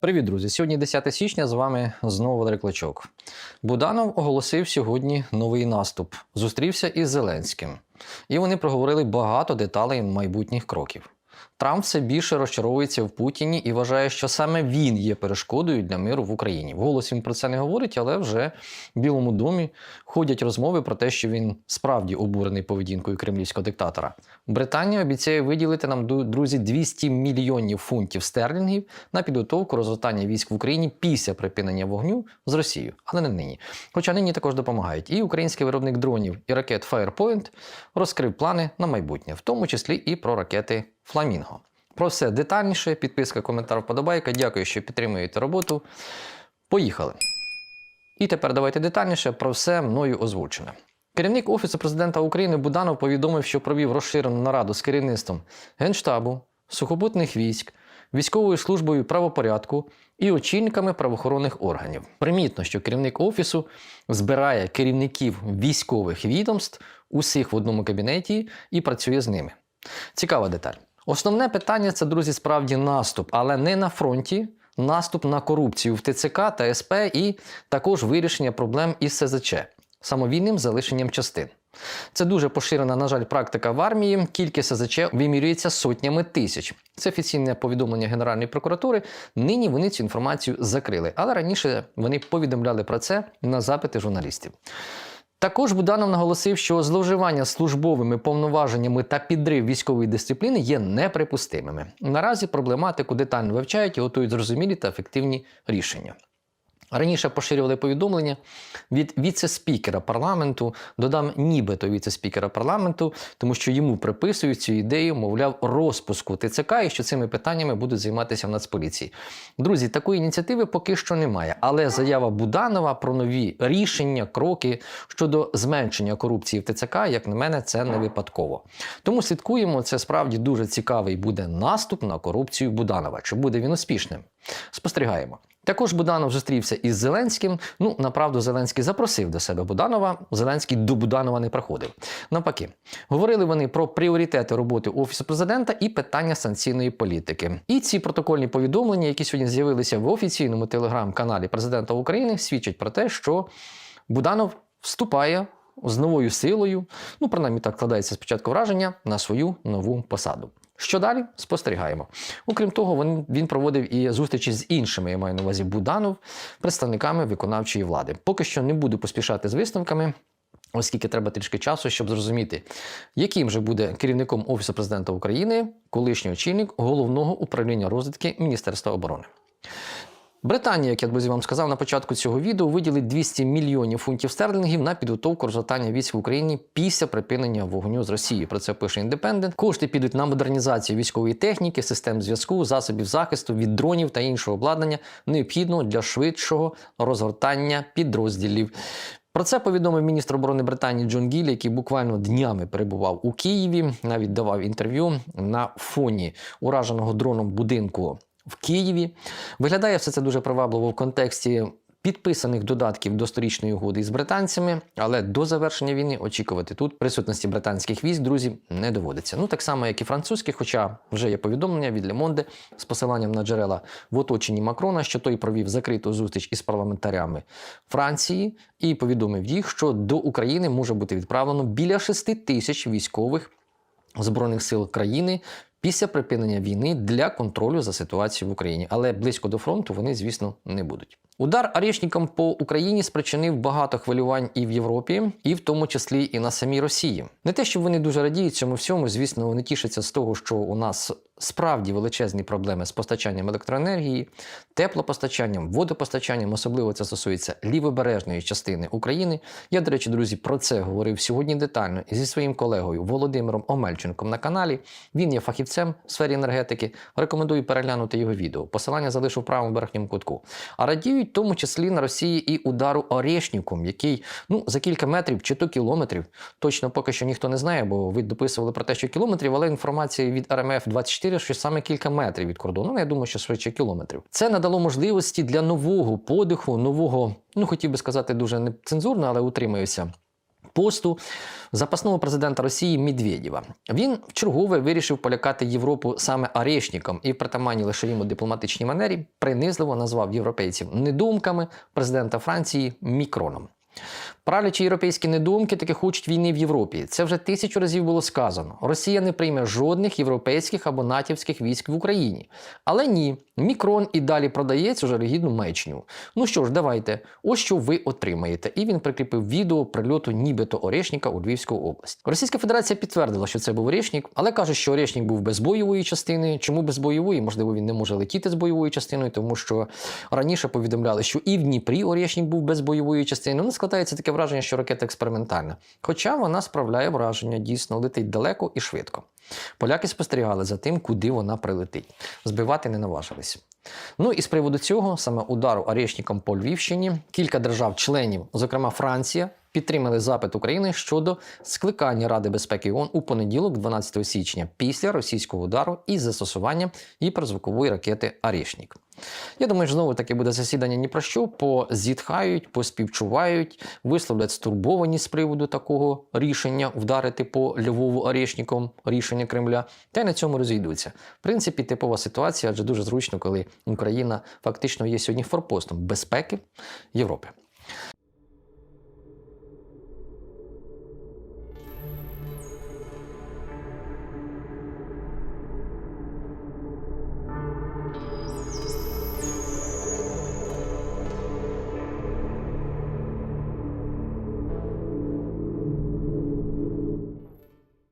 Привіт, друзі! Сьогодні 10 січня. З вами знову Валерій Клочок. Буданов оголосив сьогодні новий наступ. Зустрівся із Зеленським. І вони проговорили багато деталей майбутніх кроків. Трамп все більше розчаровується в Путіні і вважає, що саме він є перешкодою для миру в Україні. Вголос він про це не говорить, але вже в Білому домі ходять розмови про те, що він справді обурений поведінкою кремлівського диктатора. Британія обіцяє виділити нам друзі 200 мільйонів фунтів стерлінгів на підготовку розгортання військ в Україні після припинення вогню з Росією, але не нині. Хоча нині також допомагають. І український виробник дронів і ракет Firepoint розкрив плани на майбутнє, в тому числі і про ракети Фламінго. Про все детальніше, підписка, коментар, вподобайка. Дякую, що підтримуєте роботу. Поїхали. І тепер давайте детальніше про все мною озвучене. Керівник Офісу президента України Буданов повідомив, що провів розширену нараду з керівництвом Генштабу, сухопутних військ, військовою службою правопорядку і очільниками правоохоронних органів. Примітно, що керівник офісу збирає керівників військових відомств усіх в одному кабінеті і працює з ними. Цікава деталь. Основне питання це, друзі, справді наступ, але не на фронті. Наступ на корупцію в ТЦК та СП і також вирішення проблем із СЗЧ самовільним залишенням частин. Це дуже поширена, на жаль, практика в армії. Кількість СЗЧ вимірюється сотнями тисяч. Це офіційне повідомлення Генеральної прокуратури. Нині вони цю інформацію закрили, але раніше вони повідомляли про це на запити журналістів. Також Буданов наголосив, що зловживання службовими повноваженнями та підрив військової дисципліни є неприпустимими. Наразі проблематику детально вивчають і готують зрозумілі та ефективні рішення. Раніше поширювали повідомлення від віце-спікера парламенту, додам нібито віце-спікера парламенту, тому що йому приписують цю ідею, мовляв, розпуску ТЦК і що цими питаннями будуть займатися в Нацполіції. Друзі, такої ініціативи поки що немає, але заява Буданова про нові рішення, кроки щодо зменшення корупції в ТЦК, як на мене, це не випадково. Тому слідкуємо. Це справді дуже цікавий буде наступ на корупцію Буданова. Чи буде він успішним? Спостерігаємо. Також Буданов зустрівся із Зеленським. Ну, направду, Зеленський запросив до себе Буданова. Зеленський до Буданова не проходив. Навпаки, говорили вони про пріоритети роботи офісу президента і питання санкційної політики. І ці протокольні повідомлення, які сьогодні з'явилися в офіційному телеграм-каналі президента України, свідчать про те, що Буданов вступає з новою силою. Ну, принаймні так складається спочатку враження на свою нову посаду. Що далі? Спостерігаємо. Окрім того, він, він проводив і зустрічі з іншими, я маю на увазі Буданов, представниками виконавчої влади. Поки що не буду поспішати з висновками. Оскільки треба трішки часу, щоб зрозуміти, яким же буде керівником Офісу президента України колишній очільник головного управління розвідки Міністерства оборони. Британія, як я друзі вам сказав на початку цього відео, виділить 200 мільйонів фунтів стерлінгів на підготовку розгортання військ в Україні після припинення вогню з Росії. Про це пише індепендент. Кошти підуть на модернізацію військової техніки, систем зв'язку, засобів захисту від дронів та іншого обладнання, необхідного для швидшого розгортання підрозділів. Про це повідомив міністр оборони Британії Джон Гіль, який буквально днями перебував у Києві, навіть давав інтерв'ю на фоні ураженого дроном будинку в Києві. Виглядає все це дуже привабливо в контексті підписаних додатків до сторічної угоди із британцями, але до завершення війни очікувати тут присутності британських військ, друзі, не доводиться. Ну так само, як і французьких, хоча вже є повідомлення від Лемонде з посиланням на джерела в оточенні Макрона, що той провів закриту зустріч із парламентарями Франції і повідомив їх, що до України може бути відправлено біля 6 тисяч військових збройних сил країни. Після припинення війни для контролю за ситуацією в Україні, але близько до фронту вони, звісно, не будуть. Удар арешникам по Україні спричинив багато хвилювань і в Європі, і в тому числі і на самій Росії. Не те, що вони дуже радіють цьому всьому, звісно, вони тішаться з того, що у нас справді величезні проблеми з постачанням електроенергії, теплопостачанням, водопостачанням. Особливо це стосується лівобережної частини України. Я, до речі, друзі, про це говорив сьогодні детально зі своїм колегою Володимиром Омельченком на каналі. Він є фахівцем в сфері енергетики. Рекомендую переглянути його відео. Посилання залишу в правому верхньому кутку. А радіють в тому числі на Росії і удару Орешніком, який ну за кілька метрів чи то кілометрів. Точно поки що ніхто не знає, бо ви дописували про те, що кілометрів, але інформація від РМФ 24 що саме кілька метрів від кордону. Ну, я думаю, що швидше кілометрів. Це надало можливості для нового подиху, нового, ну хотів би сказати, дуже нецензурно, але утримаюся. Посту запасного президента Росії Медведєва. Він вчергове вирішив полякати Європу саме арешником і в притаманні лише йому дипломатичній манері принизливо назвав європейців недумками президента Франції Мікроном. Правлячі європейські недумки таки хочуть війни в Європі. Це вже тисячу разів було сказано. Росія не прийме жодних європейських або натівських військ в Україні. Але ні, Мікрон і далі продає цю жалюгідну маячню. Ну що ж, давайте, ось що ви отримаєте. І він прикріпив відео прильоту нібито Орешника у Львівську область. Російська Федерація підтвердила, що це був Орешник, але каже, що Орешник був без бойової частини. Чому без бойової? Можливо, він не може летіти з бойовою частиною, тому що раніше повідомляли, що і в Дніпрі Орешник був без бойової частини. Ну, складається таке враження, що ракета експериментальна. Хоча вона справляє враження, дійсно летить далеко і швидко. Поляки спостерігали за тим, куди вона прилетить. Збивати не наважились. Ну і з приводу цього, саме удару Орешником по Львівщині, кілька держав-членів, зокрема Франція, підтримали запит України щодо скликання Ради безпеки ООН у понеділок, 12 січня, після російського удару із застосуванням гіперзвукової ракети Орешник. Я думаю, знову таки буде засідання ні про що, позітхають, поспівчувають, висловлять стурбованість з приводу такого рішення вдарити по Львову Орешніком рішення Кремля, та й на цьому розійдуться. В принципі, типова ситуація, адже дуже зручно, коли Україна фактично є сьогодні форпостом безпеки Європи.